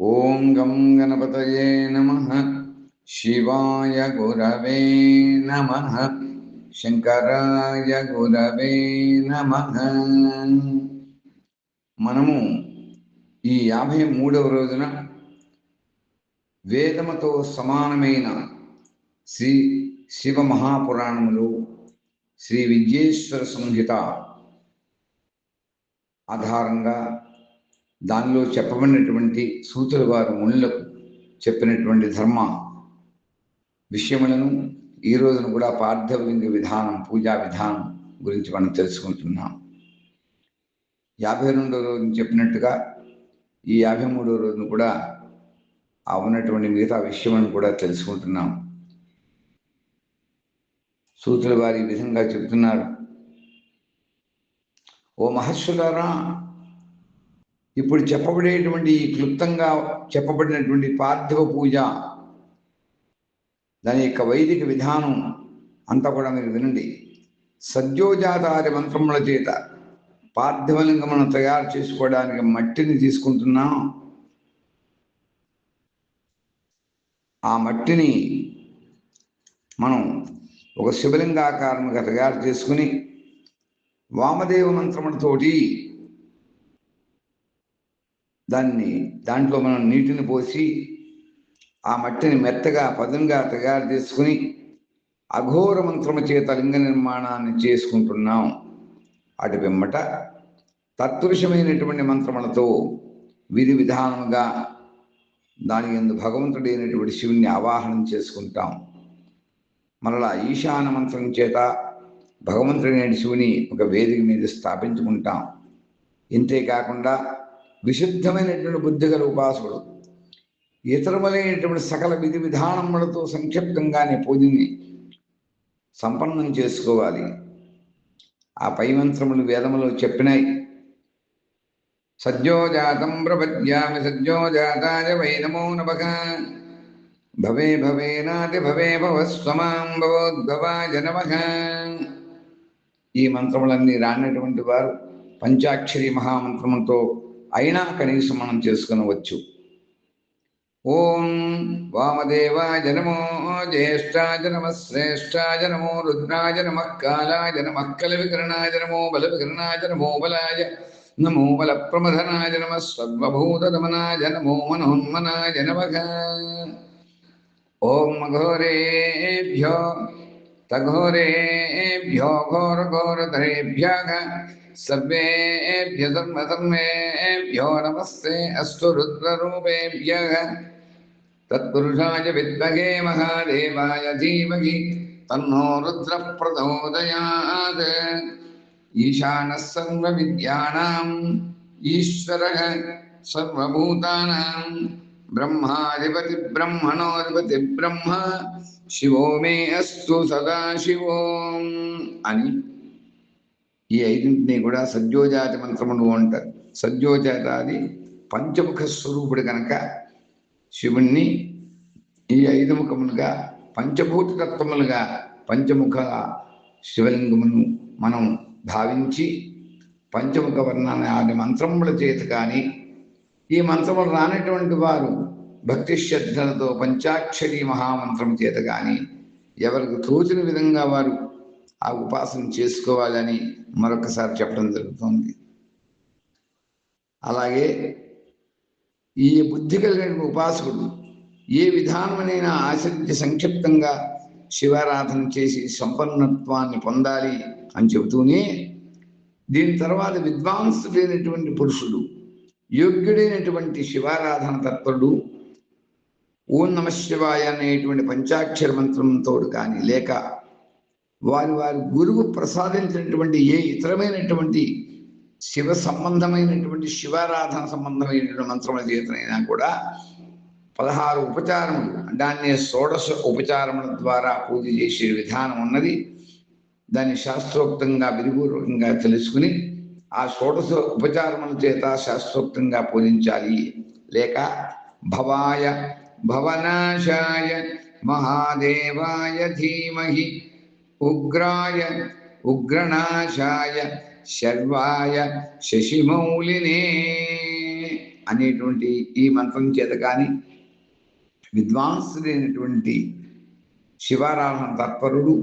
ఓం గం గణపతయే నమ. శివాయ గురవే నమ. శంకరాయ గురవే నమ. మనము ఈ యాభై మూడవ రోజున వేదముతో సమానమైన శ్రీ శివ మహాపురాణములు శ్రీ విద్యేశ్వర సంహిత ఆధారంగా దానిలో చెప్పబడినటువంటి సూతుల వారు మునులకు చెప్పినటువంటి ధర్మ విషయములను ఈ రోజున కూడా పార్థవలింగ విధానం పూజా విధానం గురించి మనం తెలుసుకుంటున్నాం. యాభై రెండో రోజున చెప్పినట్టుగా ఈ యాభై మూడో రోజున కూడా ఆ ఉన్నటువంటి మిగతా విషయములను కూడా తెలుసుకుంటున్నాం. సూతుల వారి విధంగా చెబుతున్నారు. ఓ మహర్షులారా ఇప్పుడు చెప్పబడేటువంటి ఈ క్లుప్తంగా చెప్పబడినటువంటి పార్థివ పూజ దాని యొక్క వైదిక విధానం అంతా కూడా మీరు వినండి. సద్యోజాతాది మంత్రముల చేత పార్థివలింగమును తయారు చేసుకోవడానికి మట్టిని తీసుకుంటున్నాం. ఆ మట్టిని మనం ఒక శివలింగాకారముగా తయారు చేసుకుని వామదేవ మంత్రములతోటి దాన్ని దాంట్లో మనం నీటిని పోసి ఆ మట్టిని మెత్తగా పదంగా తయారు చేసుకుని అఘోర మంత్రము చేత లింగ నిర్మాణాన్ని చేసుకుంటున్నాం. అటు పిమ్మట తత్పురుషమైనటువంటి మంత్రములతో విధి విధానముగా దాని ఎందు అయినటువంటి శివుణ్ణి ఆవాహనం చేసుకుంటాం. మరలా ఈశాన మంత్రం చేత భగవంతుడైన శివుని ఒక వేదిక మీద స్థాపించుకుంటాం. ఇంతేకాకుండా విశుద్ధమైనటువంటి బుద్ధి గల ఉపాసకుడు ఇతరములైనటువంటి సకల విధి విధానములతో సంక్షిప్తంగానే పూజని సంపన్నం చేసుకోవాలి. ఆ పై మంత్రములు వేదములు చెప్పినాయి. సద్యోజాతం ప్రపద్యామి సద్యోజాతాయ వై నమో నమః. భవే భవేనాది భవే భవస్వమాం భవోద్భవాయ నమః. ఈ మంత్రములన్నీ రానటువంటి వారు పంచాక్షరి మహామంత్రములతో అయినా కనీసం మనం చేసుకునవచ్చు. ఓం వామదేవాయ నమో జ్యేష్ఠాయ నమ శ్రేష్ఠాయ నమో రుద్రాయ నమ కాలాయ నమ కల వికరణాయ నమో బల వికరణాయ నమో బలాయ నమో బల ప్రమథనాయ నమ సర్వభూతదమనాయ నమో మనోన్మనాయ నమ. ఓం అఘోరేభ్యో तघोरेभ्यो घोरघोरधरेभ्यः सर्वेभ्य धर्मधर्मेभ्यो नमस्ते अस्तु रुद्ररूपेभ्यः। तत्पुरुषाय विद्महे महादेवाय धीमहि, तन्नो रुद्रप्रचोदयात् ईशानः सर्वविद्यानाम्, ईश्वरः सर्वभूतानां ब्रह्माधिपति ब्रह्मणोऽधिपति ब्रह्म శివో మే అస్తు సదాశివోం అని ఈ ఐదింటిని కూడా సద్యోజాతి మంత్రములు అంటారు సద్యోజాతాది పంచముఖ స్వరూపుడు కనుక శివుణ్ణి ఈ ఐదు ముఖములుగా పంచభూత తత్వములుగా పంచముఖ శివలింగమును మనం భావించి పంచముఖ వర్ణాన్ని ఆది మంత్రముల చేత కానీ ఈ మంత్రములు రానటువంటి వారు భక్తి శ్రద్ధలతో పంచాక్షరి మహామంత్రం చేత కానీ ఎవరికి తోచిన విధంగా వారు ఆ ఉపాసన చేసుకోవాలని మరొకసారి చెప్పడం జరుగుతుంది. అలాగే ఈ బుద్ధి కలిగిన ఉపాసకుడు ఏ విధానమైనా ఆచరించి సంక్షిప్తంగా శివారాధన చేసి సంపన్నత్వాన్ని పొందాలి అని చెబుతూనే దీని తర్వాత విద్వాంసుడైనటువంటి పురుషుడు యోగ్యుడైనటువంటి శివారాధన తత్వుడు ఓం నమ శివాయ అనేటువంటి పంచాక్షర మంత్రంతో కానీ లేక వారి వారి గురువు ప్రసాదించినటువంటి ఏ ఇతరమైనటువంటి శివ సంబంధమైనటువంటి శివారాధన సంబంధమైనటువంటి మంత్రముల చేతనైనా కూడా పదహారు ఉపచారములు దాన్ని షోడశ ఉపచారముల ద్వారా పూజ చేసే విధానం ఉన్నది. దాన్ని శాస్త్రోక్తంగా విరిపూర్వకంగా తెలుసుకుని ఆ షోడశ ఉపచారముల చేత శాస్త్రోక్తంగా పూజించాలి. లేక భవాయ భవనాశాయ మహాదేవాయ ధీమహి ఉగ్రాయ ఉగ్రనాశాయ శర్వాయ శశిమౌలినే అనేటువంటి ఈ మంత్రం చేత కానీ విద్వాంసుడైనటువంటి శివారాధన తత్పరుడు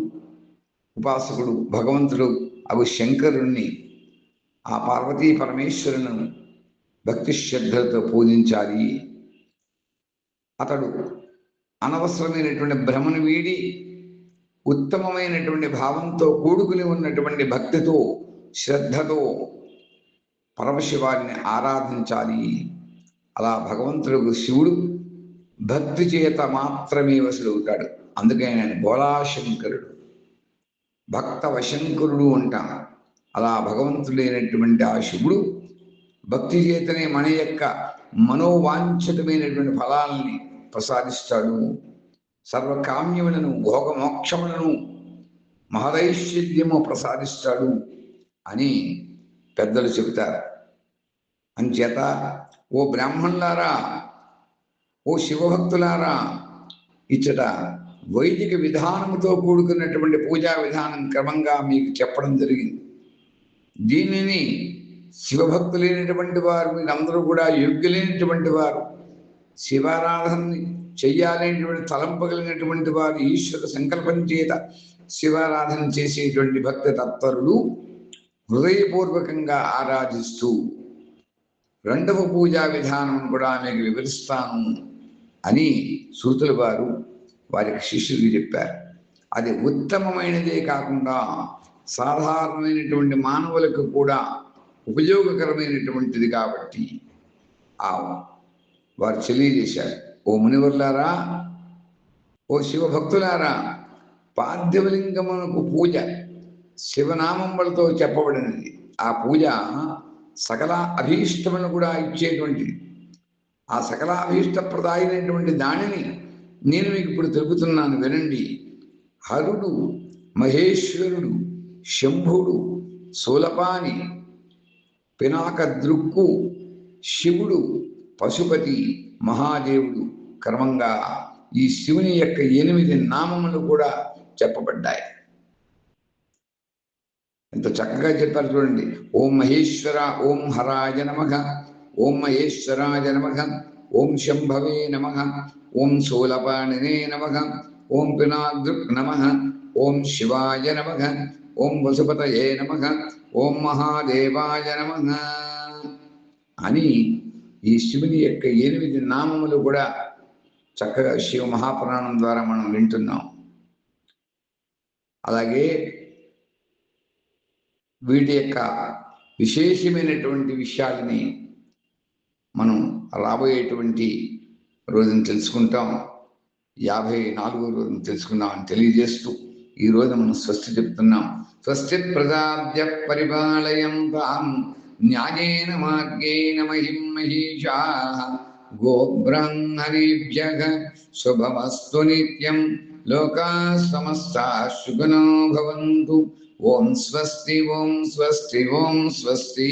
ఉపాసకుడు భగవంతుడు అవి శంకరుణ్ణి ఆ పార్వతీ పరమేశ్వరులను భక్తి శ్రద్ధలతో పూజించాలి. అతడు అనవసరమైనటువంటి భ్రమను వీడి ఉత్తమమైనటువంటి భావంతో కూడుకుని ఉన్నటువంటి భక్తితో శ్రద్ధతో పరమశివాన్ని ఆరాధించాలి. అలా భగవంతుడు శివుడు భక్తి చేత మాత్రమే వసుడవుతాడు. అందుకే ఆయన భోళాశంకరుడు భక్త వశంకరుడు అంటాను అలా భగవంతుడైనటువంటి ఆ శివుడు భక్తి చేతనే మన యొక్క మనోవాంఛితమైనటువంటి ఫలాల్ని ప్రసాదిస్తాడు. సర్వకామ్యములను భోగమోక్షములను మహదైశ్వర్యము ప్రసాదిస్తాడు అని పెద్దలు చెబుతారు. అంచేత ఓ బ్రాహ్మణులారా ఓ శివభక్తులారా ఇచ్చట వైదిక విధానముతో కూడుకున్నటువంటి పూజా విధానం క్రమంగా మీకు చెప్పడం జరిగింది. దీనిని శివభక్తులైనటువంటి వారు మీరందరూ కూడా యోగ్యులైనటువంటి వారు శివారాధనని చెయ్యాలనేటువంటి తలంపగలిగినటువంటి వారు ఈశ్వర సంకల్పం చేత శివారాధన చేసేటువంటి భక్త తత్పరులు హృదయపూర్వకంగా ఆరాధిస్తూ రెండవ పూజా విధానం కూడా మీకు వివరిస్తాను అని సూతుల వారు వారికి శిష్యులు చెప్పారు. అది ఉత్తమమైనదే కాకుండా సాధారణమైనటువంటి మానవులకు కూడా ఉపయోగకరమైనటువంటిది కాబట్టి ఆ వారు తెలియజేశారు. ఓ మునివర్లారా ఓ శివభక్తులారా పార్థివలింగమునకు పూజ శివనామములతో చెప్పబడినది. ఆ పూజ సకల అభీష్టమును కూడా ఇచ్చేటువంటిది. ఆ సకల అభీష్టప్రదాయమైనటువంటి దానిని నేను మీకు ఇప్పుడు తెలుపుతున్నాను. వినండి. హరుడు మహేశ్వరుడు శంభుడు శూలపాని పినాక దృక్కు శివుడు పశుపతి మహాదేవుడు. క్రమంగా ఈ శివుని యొక్క ఎనిమిది నామములు కూడా చెప్పబడ్డాయి. ఎంత చక్కగా చెప్పారు చూడండి. ఓం మహేశ్వర ఓం హరాయ నమః ఓం మహేశ్వరాయ నమః ఓం శంభవే నమః ఓం శూలపాణినే నమః ఓం పినాదృక్ నమ ఓం శివాయ నమ ఓం వసుపతయే నమ. ఓం మహాదేవాయ నమ. అని ఈ శివుని యొక్క ఎనిమిది నామములు కూడా చక్కగా శివ మహాపురాణం ద్వారా మనం వింటున్నాం. అలాగే వీటి యొక్క విశేషమైనటువంటి విషయాలని మనం రాబోయేటువంటి రోజున తెలుసుకుంటాం. యాభై నాలుగో రోజున తెలుసుకుందామని తెలియజేస్తూ ఈ రోజు మనం స్వస్తి చెప్తున్నాం. స్వస్తి ప్రజాభ్య పరిపాలయం తాం న్యాయేన మార్గేణ మహిం మహిషా గోబ్రాహ్మణేభ్య శుభమస్తు నిత్యం లోకా సమస్తా సుఖినో భవంతు. ఓం స్వస్తి ఓం స్వస్తి ఓం స్వస్తి.